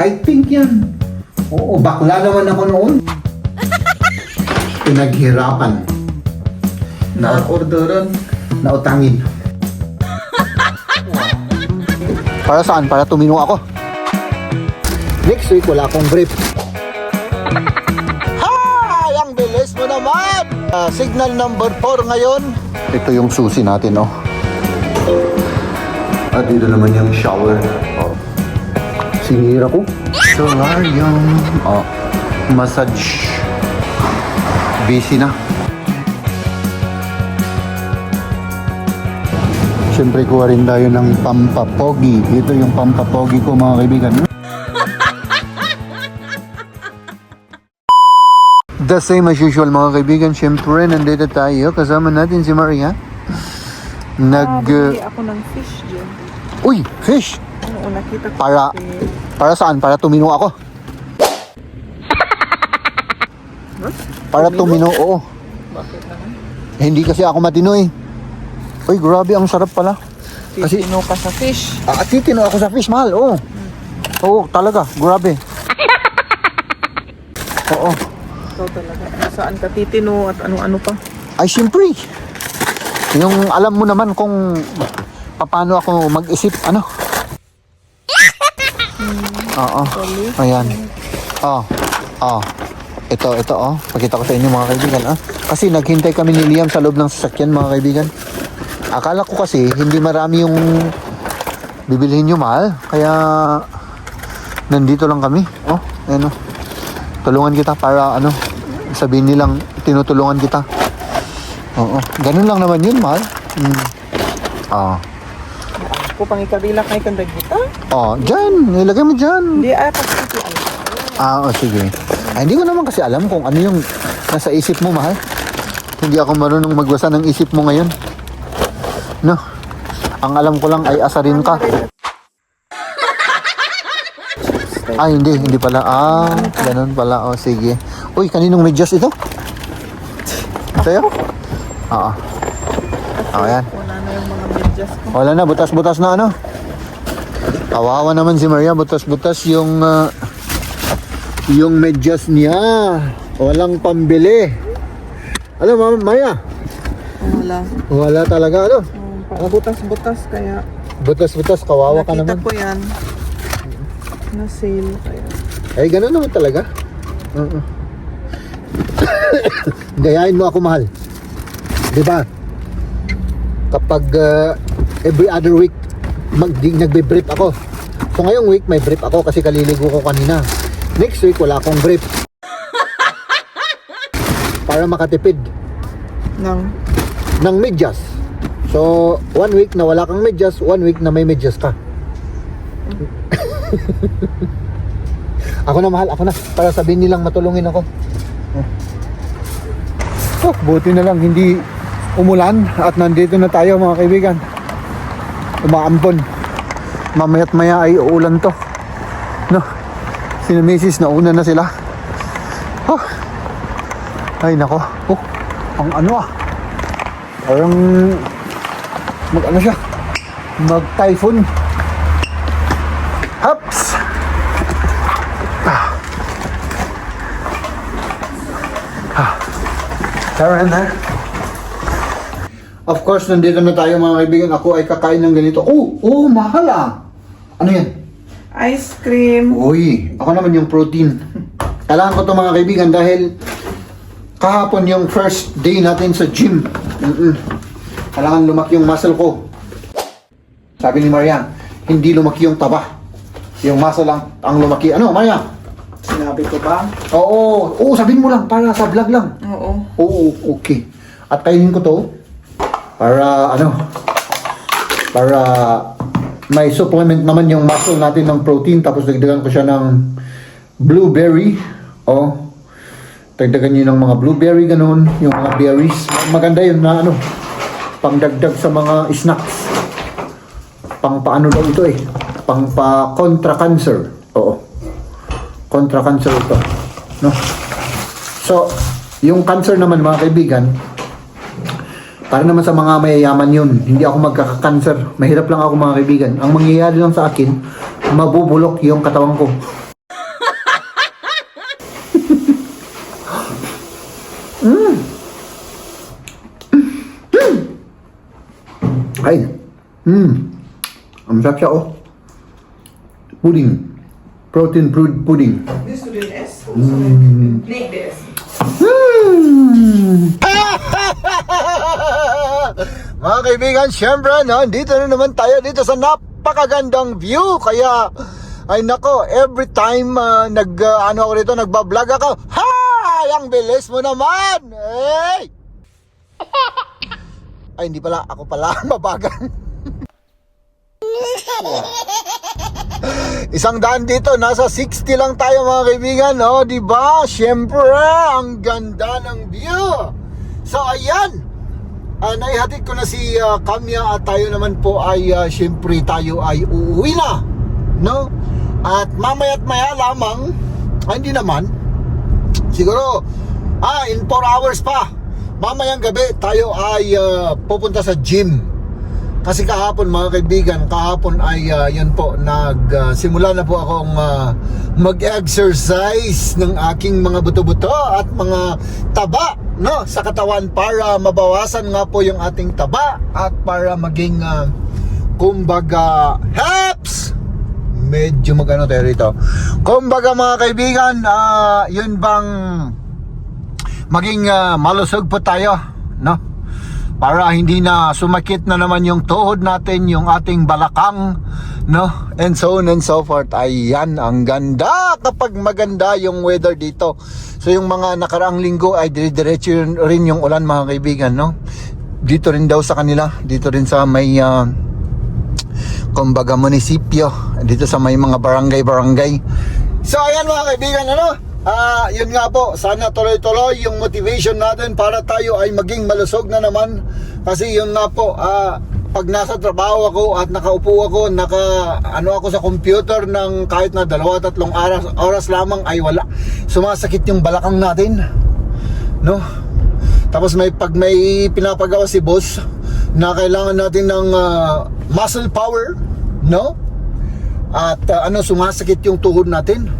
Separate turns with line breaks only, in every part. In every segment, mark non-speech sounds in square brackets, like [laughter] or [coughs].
Kahit pink yan. Oo, bakla naman ako noon. [laughs] Pinaghirapan. Na-orderan. Nautangin. Para saan? Para tumino ako. Next week, wala akong brief. Hi! Ang bilis mo naman! Ah, signal number 4 ngayon. Ito yung susi natin, oh. At dito naman yung shower. Oh. Sinira ko. Solarium. Oh. Massage. Busy na. Siyempre kuha rin tayo ng pampapogi. Ito yung pampapogi ko mga kaibigan. [laughs] The same as usual mga kaibigan. Siyempre nandito tayo. Kasama natin si Maria. Nag... Uh,
ako ng fish dyan.
uy! Fish!
Oo, nakita ko.
Para... Para saan? Para tumino ako. [laughs] Para tumino, oo.
Bakit naman?
Eh, Hindi kasi ako matino eh. Uy, grabe, ang sarap pala. Kasi-
Titino ka sa fish.
Ah, titino ako sa fish, mahal, oo. Oo, talaga, grabe. [laughs] Oo.
Ikaw talaga. Saan ka titino at ano-ano pa.
Ay, siyempre. Yung alam mo naman kung paano ako mag-isip, ano? Oo. Ayan. Oh. Oh. Ito, ito, oh. Pakita ko sa inyo mga kaibigan, ah. Kasi naghintay kami ni Liam sa loob ng sasakyan, mga kaibigan. Akala ko kasi, hindi marami yung bibilihin nyo mahal. Kaya, nandito lang kami. Oh, ayan, oh. Tulungan kita para, ano, sabihin nilang tinutulungan kita. Oo. Ganun lang naman yun, mahal. Mm. Oo.
Ako pang ikabila kay kandag kita.
Oh, dyan. Nilagay mo dyan.
Hindi ay pagkiti ay.
Ah, oh, sige. Ay, hindi ko naman kasi alam kung ano yung nasa isip mo, mahal. Hindi ako marunong magbasa ng isip mo ngayon. No. Ang alam ko lang ay asarin ka. [laughs] Ay, hindi. Hindi pala. Ah, ganun pala. Oh, sige. Uy, kaninong medyas ito? Sa'yo? Oo. Oh, yan.
Wala na
butas-butas na ano. Kawawa naman si Maria, butas-butas yung ah, yung medyas niya. Walang pambili. Ano, Mama Maya?
Wala.
Wala talaga, ano?
Um, butas-butas kaya
Butas-butas, kawawa ka
nakita
naman.
ko yan. Na sale kaya.
Ay, ganun naman talaga. Oo. [coughs] Gayahin mo ako, mahal. Di ba? Kapag ah, every other week, mag, nagbe-brief ako. So ngayong week, may brief ako kasi kaliligo ko kanina. Next week, wala akong brief. [laughs] Para makatipid
Nang
ng medyas. So, one week na wala kang medyas, one week na may medyas ka. [laughs] ako na mahal, ako na. Para sabihin nilang matulungin ako. Oh, buti na lang hindi umulan at nandito na tayo mga kaibigan. Umaampon. Mamaya't maya ay uulan to. No. Sina Mrs. nauna na sila. Oh. Ay nako. Oh. Ang ano ah. Parang mag ano siya? Mag typhoon. Hops. Ah. Ah. Tara na. Of course, nandito na tayo mga kaibigan. Ako ay kakain ng ganito. Oh, oh, mahal ah. Ano yan?
ice cream.
Uy, ako naman yung protein. Kailangan ko to mga kaibigan dahil kahapon yung first day natin sa gym. Mm-mm. Kailangan lumaki yung muscle ko. Sabi ni Maria, hindi lumaki yung taba. Yung muscle lang ang lumaki. Ano, Maria?
Sinabi ko ba?
Oo, oo, sabihin mo lang para sa vlog lang.
Oo.
Oo, okay. At kainin ko to para ano? Para may supplement naman yung muscle natin ng protein tapos dagdagan ko siya ng blueberry. Oh. Dagdagan niyo ng mga blueberry ganun, yung mga berries. Maganda yun na ano, pangdagdag sa mga snacks. Pang paano daw ito eh? Pang pa contra cancer. Oo. Contra cancer ito. No? So, yung cancer naman mga kaibigan, para naman sa mga mayayaman yun, hindi ako magkakakanser. Mahirap lang ako mga kaibigan. Ang mangyayari lang sa akin, mabubulok yung katawan ko. mm. Ay. Mm. Ang sarap siya oh. Pudding. Protein brewed pudding.
This would be S. Mm. Make this. Mm.
Mga kaibigan, syempre, no, dito na naman tayo dito sa napakagandang view. Kaya, ay nako, every time ah, nag, ah, ano ako rito, nagbablog ako, Hi! Ang bilis mo naman! Hey! [laughs] Ay, hindi pala, ako pala, [laughs] mabagal. [laughs] Isang daan dito, nasa 60 lang tayo mga kaibigan, no? Di ba? Syempre, ang ganda ng view. So, ayan. Ah, naihatid ko na si ah, Kamya at tayo naman po ay ah, syempre tayo ay uuwi na. No? At mamaya't maya lamang, ay hindi naman, siguro, ah, in 4 hours pa, mamayang gabi tayo ay ah, pupunta sa gym. Kasi kahapon mga kaibigan, kahapon ay uh, yun po, nagsimula na po akong ah, mag-exercise ng aking mga buto-buto at mga taba no, sa katawan para mabawasan nga po yung ating taba at para maging ah, kumbaga haps medyo magano tayo rito. Kumbaga mga kaibigan ah, yun bang maging ah, malusog po tayo no para hindi na sumakit na naman yung tuhod natin, yung ating balakang, no? And so on and so forth. Ayan, ang ganda kapag maganda yung weather dito. So yung mga nakaraang linggo ay dire-diretso rin yung ulan mga kaibigan, no? Dito rin daw sa kanila, dito rin sa may ah, kumbaga munisipyo, dito sa may mga barangay-barangay. So ayan mga kaibigan, ano? Ah, yun nga po, sana tuloy-tuloy yung motivation natin para tayo ay maging malusog na naman. Kasi yun nga po, ah, pag nasa trabaho ako at nakaupo ako, naka ano ako sa computer ng kahit na dalawa tatlong oras, oras lamang ay wala. Sumasakit yung balakang natin. No? Tapos may pag may pinapagawa si boss na kailangan natin ng ah, muscle power, no? At ah, ano sumasakit yung tuhod natin.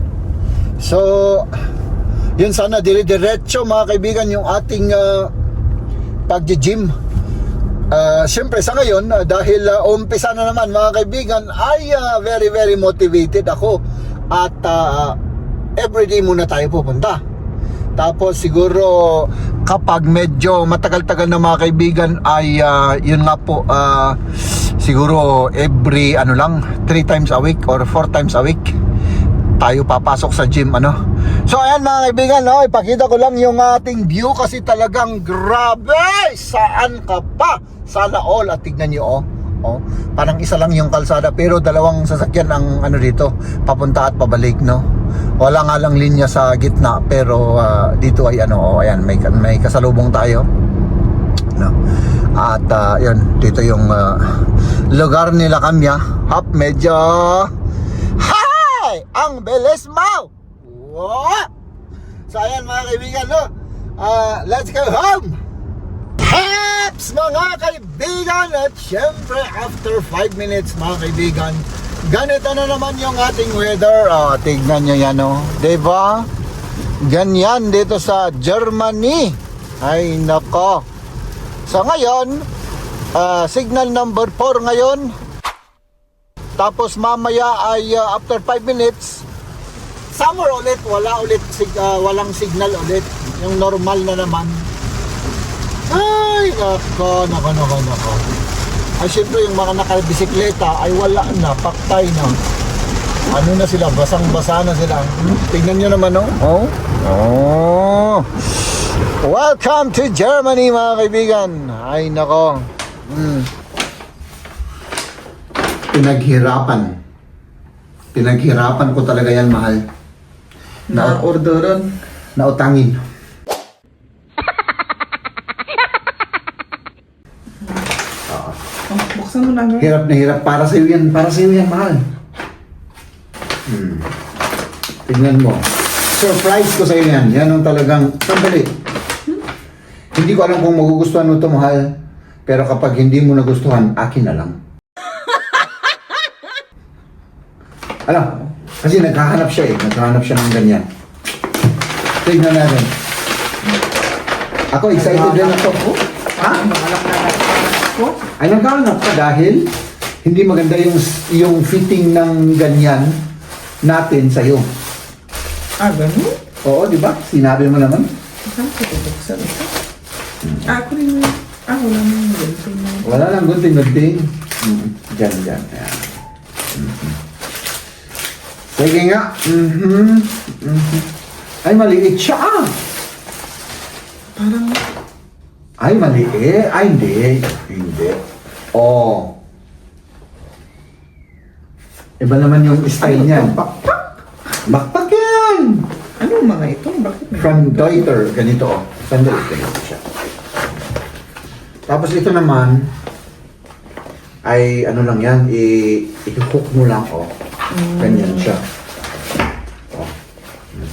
So, yun sana dire-diretso mga kaibigan yung ating uh, pag-gym. Uh, Siyempre sa ngayon, ah, dahil uh, umpisa na naman mga kaibigan, ay ah, very very motivated ako. At uh, everyday muna tayo pupunta. Tapos siguro kapag medyo matagal-tagal na mga kaibigan ay ah, yun nga po ah, siguro every ano lang 3 times a week or 4 times a week tayo papasok sa gym ano. So ayan mga kaibigan, no, ipakita ko lang yung ating view kasi talagang grabe. Saan ka pa? Sana all at tignan niyo oh. Oh, parang isa lang yung kalsada pero dalawang sasakyan ang ano dito, papunta at pabalik no. Wala nga lang linya sa gitna pero ah, dito ay ano, oh, ayan may may kasalubong tayo. No. At ah, yun, dito yung ah, lugar nila kamya. Hop, medyo Hi! Ang bilis mo! Wow! So ayan mga kaibigan, no? Ah, let's go home! Haps mga kaibigan! At syempre, after 5 minutes mga kaibigan, ganito na naman yung ating weather. Ah, tignan nyo yan, no? Diba? Ganyan dito sa Germany. Ay, nako. So ngayon, ah, signal number 4 ngayon, tapos mamaya ay uh, after 5 minutes, summer ulit, wala ulit, sig, uh, walang signal ulit. Yung normal na naman. Ay, nako, nako, nako, nako. Ay, syempre yung mga nakabisikleta ay wala na, paktay na. Ano na sila, basang-basa na sila. Hmm, Tingnan nyo naman, no? Oh. Oh. Welcome to Germany, mga kaibigan. Ay, nako. Hmm pinaghirapan. Pinaghirapan ko talaga yan, mahal. Na,
orderan.
nautangin.
Oh, buksan mo na nga.
Hirap na hirap. Para sa'yo yan. Para sa'yo yan, mahal. Hmm. Tingnan mo. Surprise ko sa'yo yan. Yan ang talagang... Sandali. Hindi ko alam kung magugustuhan mo ito, mahal. Pero kapag hindi mo nagustuhan, akin na lang. Alam, kasi naghahanap siya eh. Naghahanap siya ng ganyan. Tignan natin. Ako, excited din ako. Ha? Ay, nagkahanap ka dahil hindi maganda yung yung fitting ng ganyan natin sa'yo.
Ah, ganun?
Oo, di ba? Sinabi mo naman.
Saan ko bubuksan ito? Ah, ako rin. Ah, wala na yung ganito na.
Wala lang gunting-gunting. Mm, Diyan, diyan. Ayan. Mhm. Sige nga. Mhm. Mhm. Ay, maliit siya. ah.
Parang...
Ay, maliit. Ay, hindi. Hindi. Oh. Iba naman yung style
to? Bakpak?
Bakpak yan!
Ano mga ito? Bakit may...
From Deuter, ganito oh. Sandali, ganito siya. Tapos ito naman, ay ano lang yan, i-hook mo lang oh. Ganyan siya. Oh. Mm.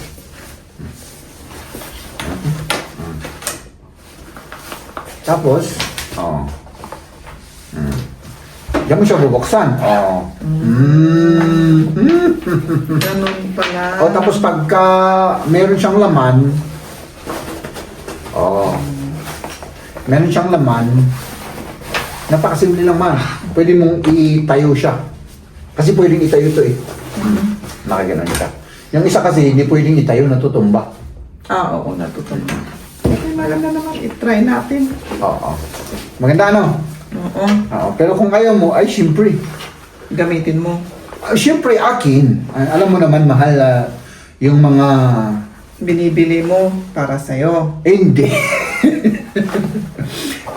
Mm. Tapos, oh. Mm. Diyan mo siya bubuksan. Oh. Mm.
Ganun pala.
O tapos pagka meron siyang laman, oh, meron siyang laman, napakasimple lang man. Pwede mong itayo siya. Kasi pwedeng itayo to eh. Nakaganon siya. Yung isa kasi hindi pwedeng itayo, natutumba.
Ah, oo, natutunan. Okay, maganda naman. I-try natin.
Oo. Maganda ano?
Oo.
Oo. Pero kung ayaw mo, ay siyempre.
Gamitin mo.
Ah, Siyempre akin. Ah, Alam mo naman mahal ah, yung mga
Binibili mo para sa'yo.
Eh, hindi. [laughs]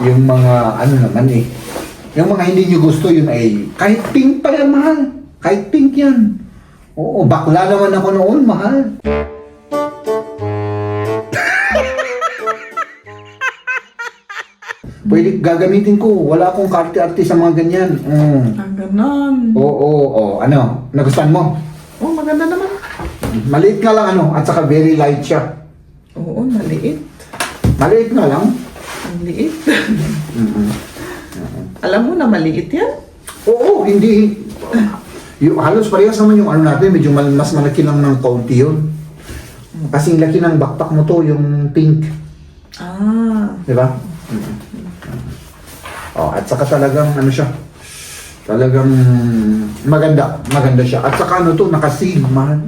yung mga ano naman eh. Yung mga hindi nyo gusto yun ay kahit pink pa yan mahal. Kahit pink yan. Oo, bakla naman ako noon, mahal. [laughs] Pwede gagamitin ko. Wala akong karte-arte sa mga ganyan. Mm.
Ah, ganon.
Oo, oo, oo. Ano? Nagustuhan mo?
Oh, maganda naman.
Maliit nga lang ano. At saka very light siya.
Oo, maliit.
Maliit nga lang.
Ang liit.
Mm-mm.
Alam mo na maliit yan?
Oo, hindi. Yung, halos parehas naman yung ano natin, medyo mal- mas malaki lang ng kaunti yun. Kasing laki ng backpack mo to, yung pink.
Ah.
Di ba? Oh, at saka talagang ano siya. Talagang maganda. Maganda siya. At saka ano to, nakasil, man.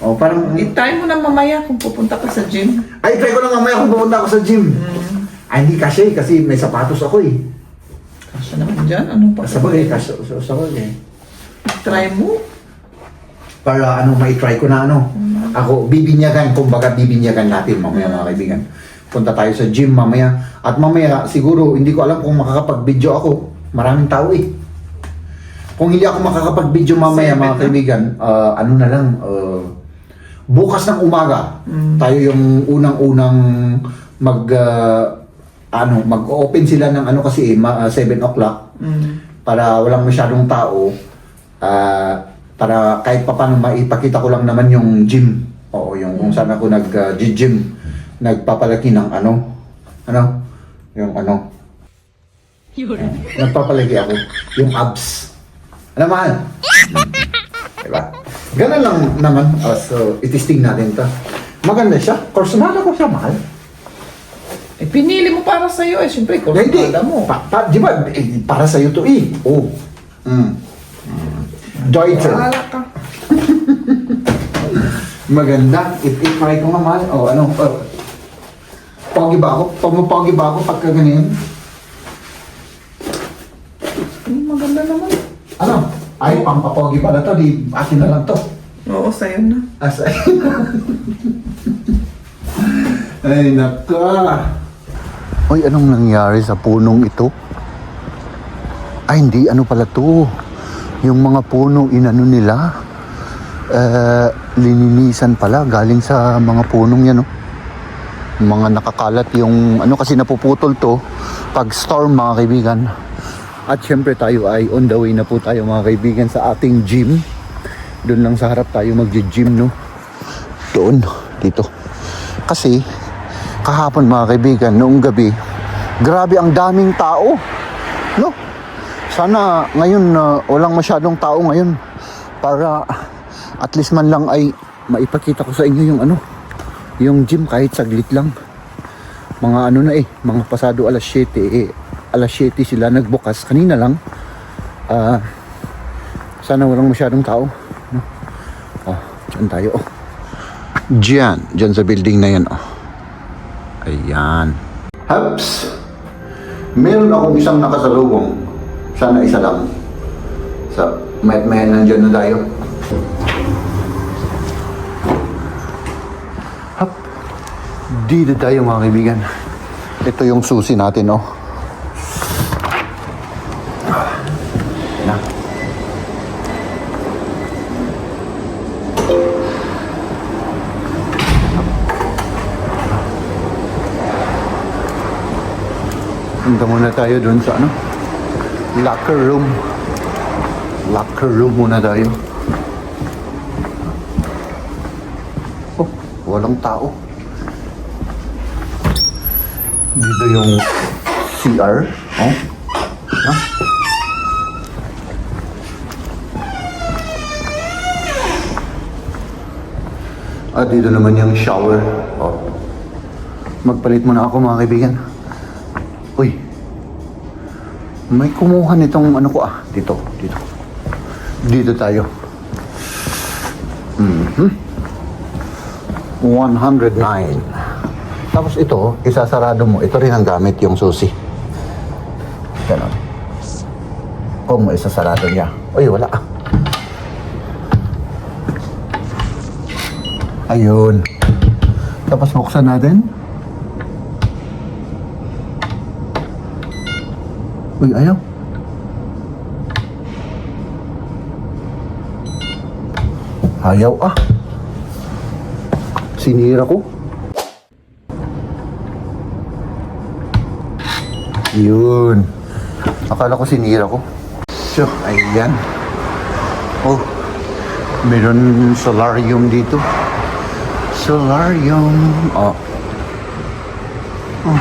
Oh, parang...
I-try mo na mamaya kung pupunta ka sa gym.
Ay, try ko na mamaya kung pupunta ako sa gym.
Mm.
Ay, hindi kasi, kasi may sapatos ako eh.
Kasya naman dyan. Anong pa?
Sa bagay, kasi sa sa bagay.
Try mo.
para ano mai-try ko na ano. Ako bibinyagan, kumbaga bibinyagan natin mamaya mga kaibigan. Punta tayo sa gym mamaya. At mamaya siguro hindi ko alam kung makakapag-video ako. Maraming tao eh. Kung hindi ako makakapag-video mamaya mga kaibigan, ah, ano na lang ah, bukas ng umaga
Mm.
tayo yung unang-unang mag ah, ano, mag-open sila ng ano kasi eh, ma- ah, 7 o'clock.
Mm.
para walang masyadong tao. Ah, para kahit pa paano maipakita ko lang naman yung gym. Oo yung kung saan ako nag uh, gym nagpapalaki ng ano? Ano? Yung ano? [laughs] Nagpapalaki ako. Yung abs. Ano mahal? Diba? Ganun lang naman. Oh, so itisting natin to. Maganda siya. Kursunada ko siya mahal
Eh, pinili mo para sa'yo eh. Siyempre, kung
hindi
mo.
pa, pa, di ba eh, para sa'yo to eh oh mm. Mm. Deutsche
Wala ka. [laughs]
Maganda. It-try ko nga mahal. O, ano? Oh. Pogi ba ako? Pumupogi ba ako pagka ganyan?
Hmm, maganda naman.
Ano? Ay, pampapogi pala to. Di, akin na lang to.
Oo, sa'yo na.
Asa? [laughs] Ay, naka. Hoy, anong nangyari sa punong ito? Ay, hindi. Ano pala to? Yung mga puno, inano nila? Eh, lininisan pala. Galing sa mga punong yan, oh. Mga nakakalat yung, ano kasi napuputol to pag storm, mga kaibigan. At syempre tayo ay on the way na po tayo, mga kaibigan, sa ating gym. Doon lang sa harap tayo mag-gym, no? Doon, dito. Kasi, kahapon mga kaibigan, noong gabi, grabe ang daming tao. No? Sana ngayon na walang masyadong tao ngayon para at least man lang ay maipakita ko sa inyo yung ano, yung gym kahit saglit lang. Mga ano na eh, mga pasado alas 7 eh. Alas 7 sila nagbukas kanina lang. Ah, sana walang masyadong tao. No? Oh, dyan tayo. Oh. Diyan, dyan sa building na yan. Oh. Ayan. Haps! Meron akong isang nakasalubong. Sana isa lang. Sa may may nandyan na tayo. Hap. Dito tayo mga kaibigan. Ito yung susi natin, oh. Punta muna tayo dun sa ano? Locker room. Locker room muna tayo. Oh, walang tao. Dito yung CR. Oh. Ha? Ah, dito naman yung shower. Oh. Magpalit muna ako mga kaibigan. May kumuha nitong ano ko ah. Dito, dito. Dito tayo. Mhm. 109. Tapos ito, isasarado mo. Ito rin ang gamit yung susi. Ganon. Kung isasarado niya. Uy, wala. Ayun. Tapos buksan natin. Uy, ayaw. Ayaw ah. Sinira ko. Yun. Akala ko sinira ko. So, ayan. Oh, meron solarium dito. Solarium. Oh. oh.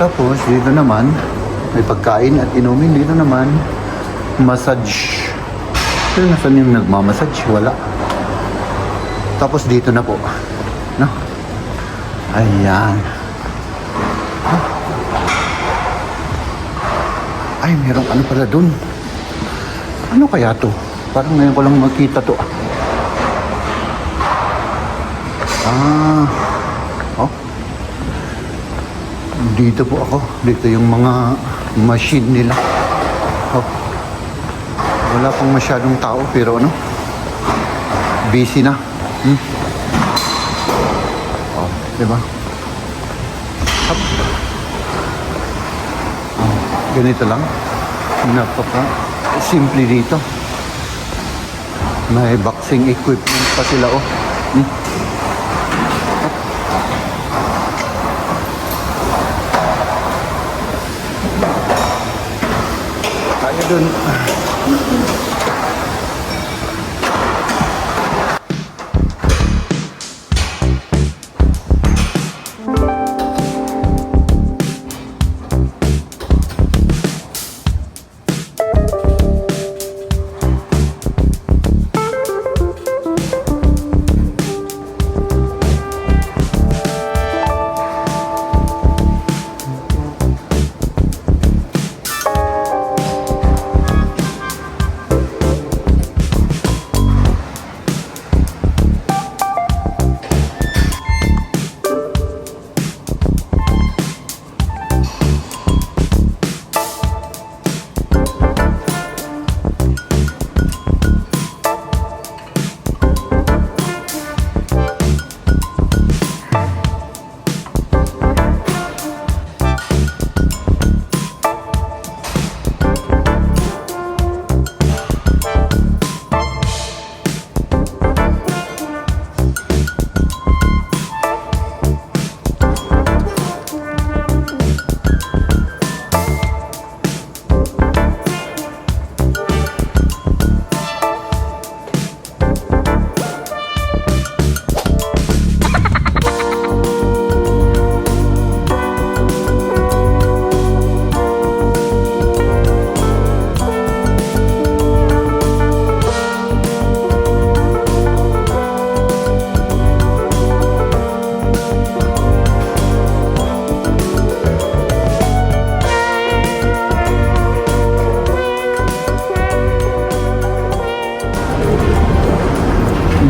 Tapos, dito naman, may pagkain at inumin. Dito naman, massage. Pero nasan yung nagmamassage? Wala. Tapos dito na po. No? Ayan. Ay, merong ano pala dun. Ano kaya to? Parang ngayon ko lang makita to. Ah. Oh. Dito po ako. Dito yung mga machine nila. Oh. Wala pang masyadong tao pero ano? Busy na. Hmm? Oh, di ba? Hop. Oh, ganito lang. Napaka simple dito. May boxing equipment pa sila oh. Hmm?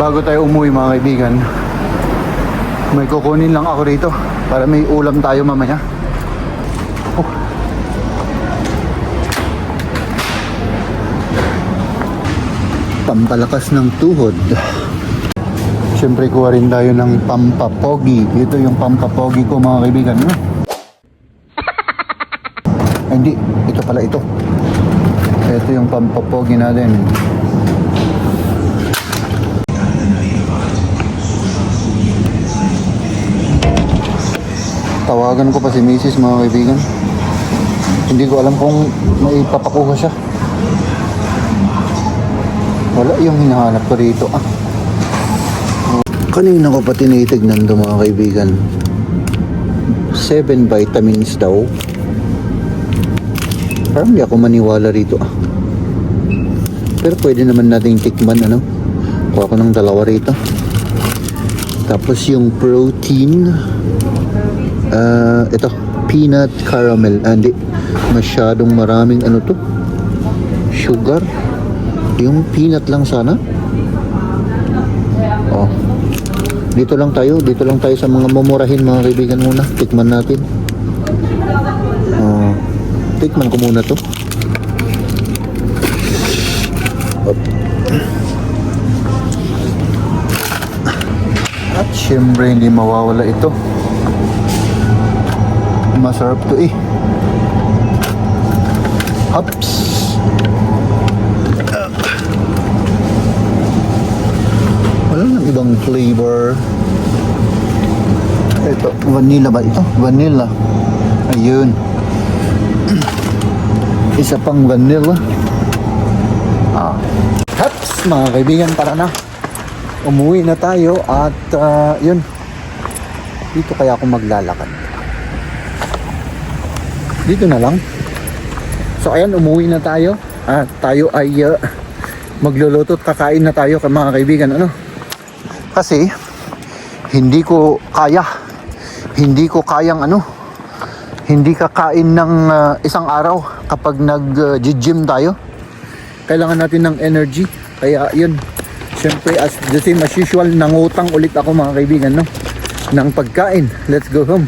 Bago tayo umuwi mga kaibigan, may kukunin lang ako rito para may ulam tayo mamaya. Oh. Pampalakas ng tuhod. Siyempre kuha rin tayo ng pampapogi. Ito yung pampapogi ko mga kaibigan. No? Hindi, ito pala ito. Ito yung pampapogi natin. Tawagan ko pa si Mrs. mga kaibigan. Hindi ko alam kung may papakuha siya. Wala yung hinahanap ko rito ah. Kanina ko pa tinitignan to mga kaibigan. 7 vitamins daw. Parang hindi ako maniwala rito ah. Pero pwede naman nating tikman ano. Kuha ko ng dalawa rito. Tapos yung protein. Ah, ito. Peanut caramel. Ah, Hindi. Masyadong maraming ano to. Sugar. Yung peanut lang sana. Oh. Dito lang tayo. Dito lang tayo sa mga mumurahin mga kaibigan muna. Tikman natin. Oh. Tikman ko muna to. Up. At syempre hindi mawawala ito. Masarap to eh. Hops. Wala nang ibang flavor. Ito, vanilla ba ito? Vanilla. Ayun. [clears throat] Isa pang vanilla. Ah. Haps, mga kaibigan, para na. Umuwi na tayo at ah, yun. Dito kaya ako maglalakad. Dito na lang. So ayan, umuwi na tayo. At tayo ay uh, magluluto at kakain na tayo mga kaibigan. Ano? Kasi hindi ko kaya. Hindi ko kayang ano. Hindi kakain ng ah, isang araw kapag nag-gym tayo. Kailangan natin ng energy. Kaya yun. Siyempre as the same as usual, nangutang ulit ako mga kaibigan no ng pagkain. Let's go home.